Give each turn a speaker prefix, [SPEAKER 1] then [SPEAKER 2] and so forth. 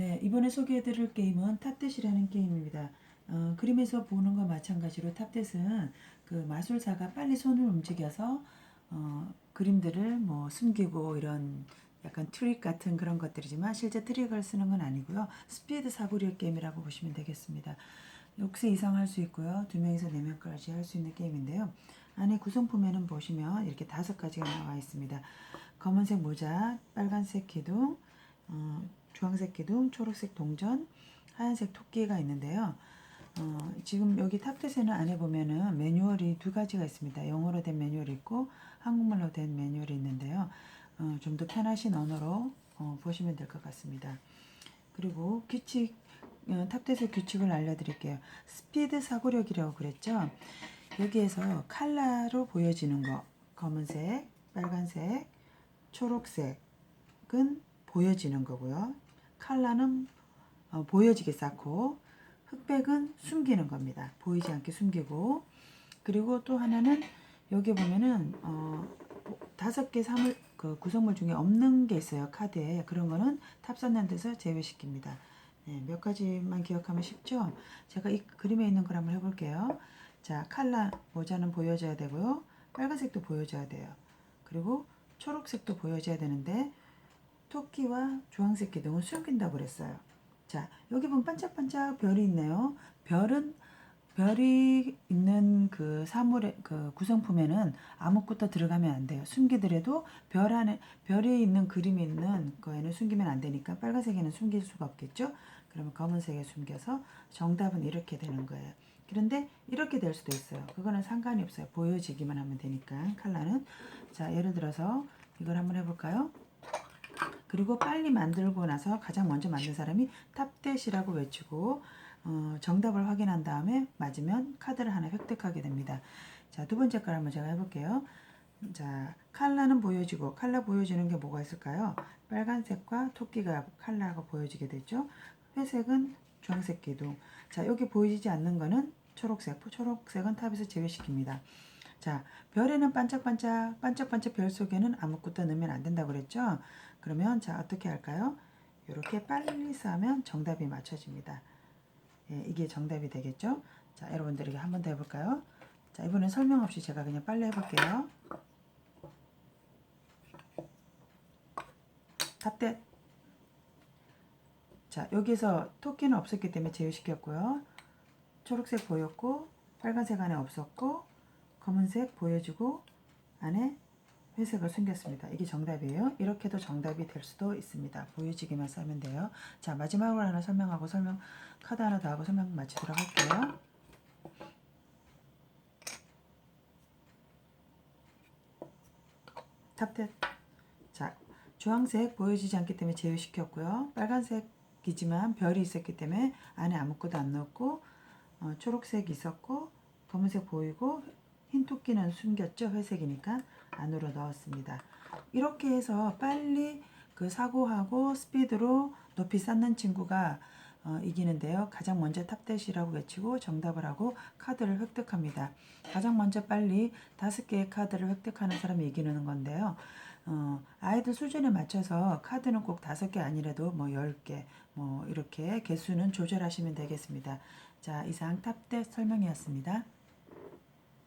[SPEAKER 1] 네, 이번에 소개해드릴 게임은 탑댓이라는 게임입니다. 어, 그림에서 보는 것 마찬가지로 탑댓은 그 마술사가 빨리 손을 움직여서 어, 그림들을 뭐 숨기고 이런 약간 트릭 같은 그런 것들이지만 실제 트릭을 쓰는 건 아니고요. 스피드 사고력 게임이라고 보시면 되겠습니다. 6세 이상 할 수 있고요. 2명에서 4명까지 할 수 있는 게임인데요. 안에 구성품에는 보시면 이렇게 다섯 가지가 나와 있습니다. 검은색 모자, 빨간색 기둥, 어, 주황색 기둥, 초록색 동전, 하얀색 토끼가 있는데요. 어, 지금 여기 탑댓에는 안에 보면은 매뉴얼이 두 가지가 있습니다. 영어로 된 매뉴얼이 있고 한국말로 된 매뉴얼이 있는데요. 어, 좀 더 편하신 언어로 어, 보시면 될 것 같습니다. 그리고 규칙, 어, 탑댓의 규칙을 알려드릴게요. 스피드 사고력이라고 그랬죠. 여기에서 칼라로 보여지는 거, 검은색, 빨간색, 초록색은 보여지는 거고요. 칼라는 어, 보여지게 쌓고 흑백은 숨기는 겁니다. 보이지 않게 숨기고 그리고 또 하나는 여기 보면은 어, 다섯 개 사물 그 구성물 중에 없는 게 있어요 카드에 그런 거는 탑선난 데서 제외시킵니다. 네, 몇 가지만 기억하면 쉽죠? 제가 이 그림에 있는 걸 한번 해볼게요. 자 칼라 모자는 보여줘야 되고요. 빨간색도 보여줘야 돼요. 그리고 초록색도 보여줘야 되는데 토끼와 주황색 기둥은 숨긴다고 그랬어요. 자, 여기 보면 반짝반짝 별이 있네요. 별은 별이 있는 그 사물의 그 구성품에는 아무것도 들어가면 안 돼요. 숨기더라도 별 안에 별이 있는 그림이 있는 거에는 숨기면 안 되니까 빨간색에는 숨길 수가 없겠죠. 그러면 검은색에 숨겨서 정답은 이렇게 되는 거예요. 그런데 이렇게 될 수도 있어요. 그거는 상관이 없어요. 보여지기만 하면 되니까 칼라는 자 예를 들어서 이걸 한번 해볼까요? 그리고 빨리 만들고 나서 가장 먼저 만든 사람이 탑댓이라고 외치고 어, 정답을 확인한 다음에 맞으면 카드를 하나 획득하게 됩니다. 자, 두 번째 걸 한번 제가 해볼게요. 자, 칼라는 보여지고 칼라 보여지는 게 뭐가 있을까요? 빨간색과 토끼가 칼라가 보여지게 되죠. 회색은 주황색 기둥. 자, 여기 보이지 않는 거는 초록색. 초록색은 탑에서 제외시킵니다. 자, 별에는 반짝반짝, 반짝반짝 별 속에는 아무것도 넣으면 안 된다고 그랬죠? 그러면 자, 어떻게 할까요? 이렇게 빨리 싸면 정답이 맞춰집니다. 예, 이게 정답이 되겠죠? 자, 여러분들에게 한 번 더 해볼까요? 자, 이번엔 설명 없이 제가 그냥 빨리 해볼게요. 탑댓. 자, 여기서 토끼는 없었기 때문에 제외시켰고요. 초록색 보였고, 빨간색 안에 없었고, 검은색 보여주고, 안에 회색을 숨겼습니다. 이게 정답이에요. 이렇게도 정답이 될 수도 있습니다. 보여지기만 싸면 돼요. 자, 마지막으로 하나 설명하고 설명, 카드 하나 더 하고 설명 마치도록 할게요. 탑댓. 자, 주황색 보여지지 않기 때문에 제외시켰고요. 빨간색이지만 별이 있었기 때문에 안에 아무것도 안 넣었고, 어, 초록색 있었고, 검은색 보이고, 흰 토끼는 숨겼죠. 회색이니까 안으로 넣었습니다. 이렇게 해서 빨리 그 사고하고 스피드로 높이 쌓는 친구가 어, 이기는데요. 가장 먼저 탑댓이라고 외치고 정답을 하고 카드를 획득합니다. 가장 먼저 빨리 다섯 개의 카드를 획득하는 사람이 이기는 건데요. 어, 아이들 수준에 맞춰서 카드는 꼭 다섯 개 아니라도 뭐 열 개, 뭐 이렇게 개수는 조절하시면 되겠습니다. 자, 이상 탑댓 설명이었습니다.